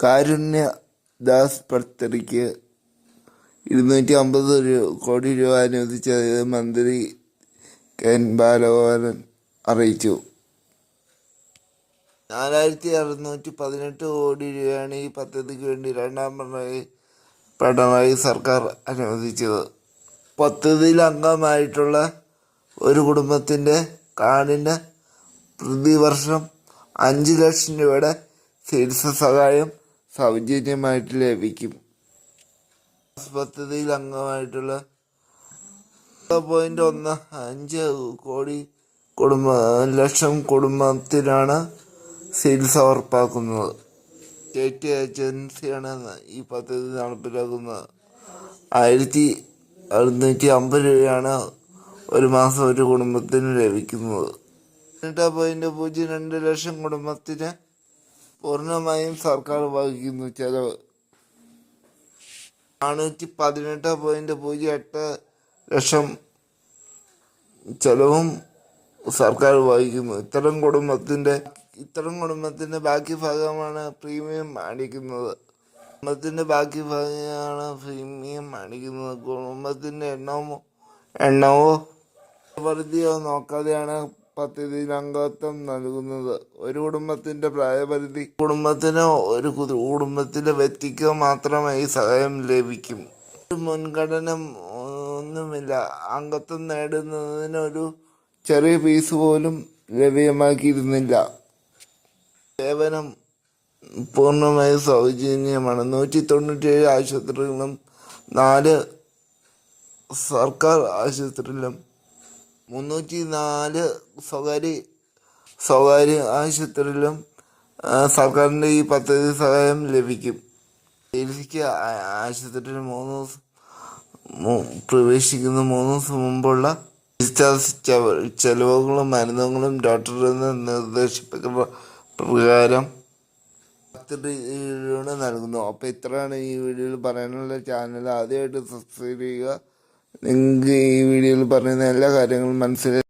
കാരുണ്യ ദാസ് പത്രിക്ക് ഇരുന്നൂറ്റി അമ്പത് കോടി രൂപ അനുവദിച്ചത് മന്ത്രി കെൻ ബാലഗോപാലൻ അറിയിച്ചു. നാലായിരത്തി അറുന്നൂറ്റി പതിനെട്ട് കോടി രൂപയാണ് ഈ പദ്ധതിക്ക് വേണ്ടി രണ്ടാം പിണറായി പിണറായി സർക്കാർ അനുവദിച്ചത്. പദ്ധതിയിൽ അംഗമായിട്ടുള്ള ഒരു കുടുംബത്തിന്റെ കാർഡിന് പ്രതിവർഷം അഞ്ച് ലക്ഷം രൂപയുടെ ചികിത്സ സഹായം സൗജന്യമായിട്ട് ലഭിക്കും. പദ്ധതിയിൽ അംഗമായിട്ടുള്ള പോയിന്റ് ഒന്ന് അഞ്ച് കോടി കുടുംബ ലക്ഷം കുടുംബത്തിനാണ് ചികിത്സ ഉറപ്പാക്കുന്നത്. സ്റ്റേറ്റ് ഏജൻസിയാണ് ഈ പദ്ധതി നടപ്പിലാക്കുന്നത്. ആയിരത്തി അറുന്നൂറ്റി അമ്പത് രൂപയാണ് ഒരു മാസം ഒരു കുടുംബത്തിന് ലഭിക്കുന്നത്. പതിനെട്ട് പോയിന്റ് പൂജ്യം രണ്ട് ലക്ഷം കുടുംബത്തിന് പൂർണമായും സർക്കാർ വഹിക്കുന്നു. ചെലവ് നാനൂറ്റി പതിനെട്ട് പോയിന്റ് പൂജ്യം എട്ട് ലക്ഷം ചെലവും സർക്കാർ വഹിക്കുന്നു. ഇത്തരം കുടുംബത്തിന്റെ ഇത്തരം കുടുംബത്തിന്റെ ബാക്കി ഭാഗമാണ് പ്രീമിയം അടിക്കുന്നത് കുടുംബത്തിന്റെ ബാക്കി ഭാഗമാണ് പ്രീമിയം അടിക്കുന്നത് കുടുംബത്തിന്റെ എണ്ണമോ എണ്ണമോ പ്രവൃത്തിയോ നോക്കാതെയാണ് പദ്ധതിയിൽ അംഗത്വം നൽകുന്നത് ഒരു കുടുംബത്തിന്റെ പ്രായപരിധി. കുടുംബത്തിനോ ഒരു കുടുംബത്തിലെ വ്യക്തിക്കോ മാത്രമേ ഈ സഹായം ലഭിക്കും. ഒരു മുൻഗണന ഒന്നുമില്ല. അംഗത്വം നേടുന്നതിന് ഒരു ചെറിയ ഫീസ് പോലും ലഭ്യമാക്കിയിരുന്നില്ല. സേവനം പൂർണമായും സൗജന്യമാണ്. നൂറ്റി തൊണ്ണൂറ്റിയേഴ് ആശുപത്രികളും നാല് സർക്കാർ ആശുപത്രിയിലും മുന്നൂറ്റി നാല് സ്വകാര്യ സ്വകാര്യ ആശുപത്രിയിലും സർക്കാരിന്റെ ഈ പദ്ധതി സഹായം ലഭിക്കും. ചികിത്സയ്ക്ക് ആശുപത്രിയിൽ മൂന്ന് ദിവസം പ്രവേശിക്കുന്ന മൂന്ന് ദിവസം മുമ്പുള്ള ഡിസ്ചാർജ് ചെലവുകളും മരുന്നുകളും ഡോക്ടറിൽ നിന്ന് നിർദ്ദേശിക്കുന്ന പ്രകാരം നൽകുന്നു. അപ്പോൾ ഇത്രയാണ് ഈ വീഡിയോയിൽ പറയാനുള്ള ചാനൽ. ആദ്യമായിട്ട് സബ്സ്ക്രൈബ് ചെയ്യുക. നിങ്ങൾക്ക് ഈ വീഡിയോയിൽ പറഞ്ഞിരുന്ന എല്ലാ കാര്യങ്ങളും മനസ്സിലായി